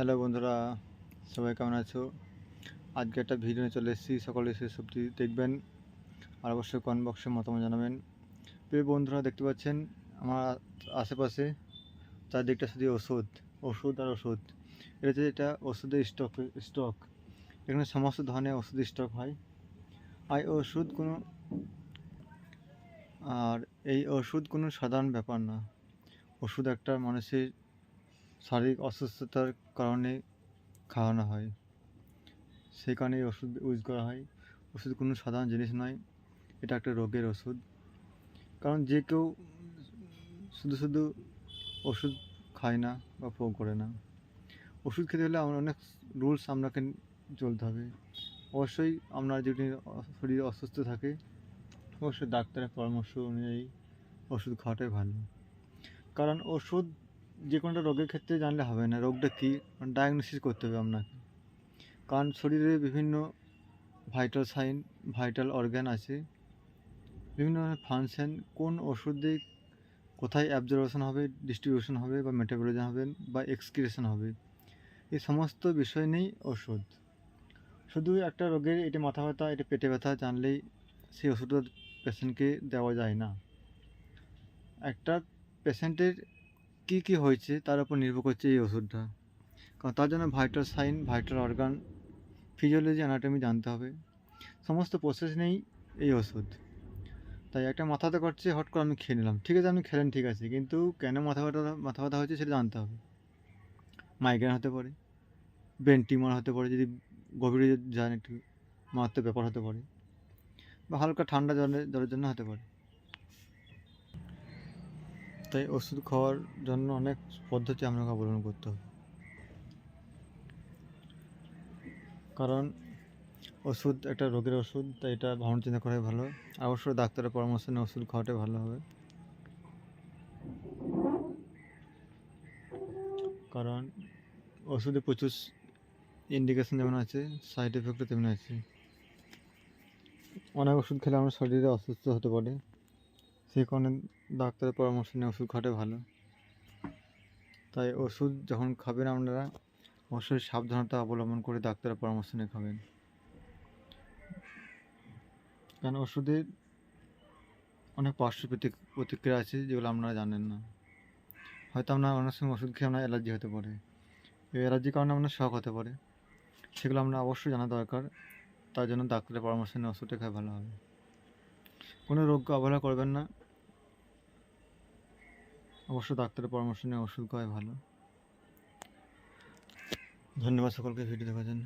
Hello বন্ধুরা, সবাই কেমন আছো? আজকে একটা ভিডিও নিয়ে চলে এসেছি, সকলে সেই সবটি দেখবেন আর অবশ্যই কমেন্ট বক্সে মতামত জানাবেন। প্রিয় বন্ধুরা, দেখতে পাচ্ছেন আমার আশেপাশে চারদিকটা শুধু ওষুধ ওষুধ আর ওষুধ এটা হচ্ছে এটা ওষুধের স্টক স্টক এখানে সমস্ত ধরনের ওষুধ স্টক হয়। আর ওষুধ কোনো, আর এই ওষুধ কোনো সাধারণ ব্যাপার না। ওষুধ একটা মানুষের শারীরিক অসুস্থতার কারণে খাওয়ানো হয়। সেই কারণে এই ওষুধ ইউজ করা হয়। ওষুধ কোনো সাধারণ জিনিস নয়, এটা একটা রোগের ওষুধ। কারণ যে কেউ শুধু শুধু ওষুধ খায় না বা প্রয়োগ করে না। ওষুধ খেতে হলে আমার অনেক রুলস আপনাকে চলতে হবে। অবশ্যই আপনার যদি শরীর অসুস্থ থাকে, অবশ্যই ডাক্তারের পরামর্শ অনুযায়ী ওষুধ খাওয়াটাই ভালো। কারণ ওষুধ যে কোনোটা রোগের ক্ষেত্রে জানলে হবে না। রোগটা কী? ডায়াগনোসিস করতে হবে আপনাকে। কারণ শরীরে বিভিন্ন ভাইটাল সাইন ভাইটাল অর্গ্যান আছে। বিভিন্ন ফাংশন কোন ওষুধে কোথায় অ্যাবজর্বেশন হবে ডিস্ট্রিবিউশন হবে বা মেটাবলিজম হবে বা এক্সক্রিয়েশন হবে। এই সমস্ত বিষয় নেই ওষুধ। শুধু একটা রোগের এটা মাথা ব্যথা, এটা পেটে ব্যথা জানলেই সেই ওষুধটা পেশেন্টকে দেওয়া যায় না। একটা পেশেন্টের কী কী হয়েছে তার উপর নির্ভর করছে এই ওষুধটা। কারণ তার জন্য vital sign vital organ, physiology, anatomy জানতে হবে। সমস্ত প্রসেস নেই এই ওষুধ। তাই একটা মাথা ব্যথা করছে, হট করে আমি খেয়ে নিলাম। ঠিক আছে, আপনি খেলেন, ঠিক আছে। কিন্তু কেন মাথা ব্যথা মাথা ব্যথা হচ্ছে সেটা জানতে হবে। মাইগ্রেন হতে পারে ব্রেন টিউমার হতে পারে, যদি গভীরে যান একটু, মারাত্মক ব্যাপার হতে পারে, বা হালকা ঠান্ডা জলের জ্বরের জন্য হতে পারে। তাই ওষুধ খাওয়ার জন্য অনেক পদ্ধতি আপনাকে অবলম্বন করতে হবে। কারণ ওষুধ একটা রোগের ওষুধ, তাই এটা ভাবনা চিন্তা করাই ভালো। অবশ্যই ডাক্তারের পরামর্শ নিয়ে ওষুধ খাওয়াটাই ভালো হবে। কারণ ওষুধে প্রচুর ইন্ডিকেশন যেমন আছে সাইড এফেক্টও তেমন আছে। অনেক ওষুধ খেলে আমার শরীরে অসুস্থ হতে পারে। সেই কারণে ডাক্তারের পরামর্শ নিয়ে ওষুধ খাওয়াটাই ভালো। তাই ওষুধ যখন খাবেন আপনারা, অবশ্যই সাবধানতা অবলম্বন করে ডাক্তারের পরামর্শ নিয়ে খাবেন। কারণ ওষুধের অনেক পার্শ্ব প্রতিক্রিয়া আছে যেগুলো আপনারা জানেন না। হয়তো আপনার অনেক সময় ওষুধ খেয়ে আপনার অ্যালার্জি হতে পারে। এই অ্যালার্জির কারণে আপনার শখ হতে পারে। সেগুলো আপনার অবশ্যই জানা দরকার। তার জন্য ডাক্তারের পরামর্শ নিয়ে ওষুধটা খাওয়া ভালো হবে। কোনো রোগকে অবহেলা করবেন না। অবশ্যই ডাক্তারের পরামর্শ নিয়ে ওষুধ খাওয়াই ভালো। ধন্যবাদ সকলকে ভিডিও দেখার জন্য।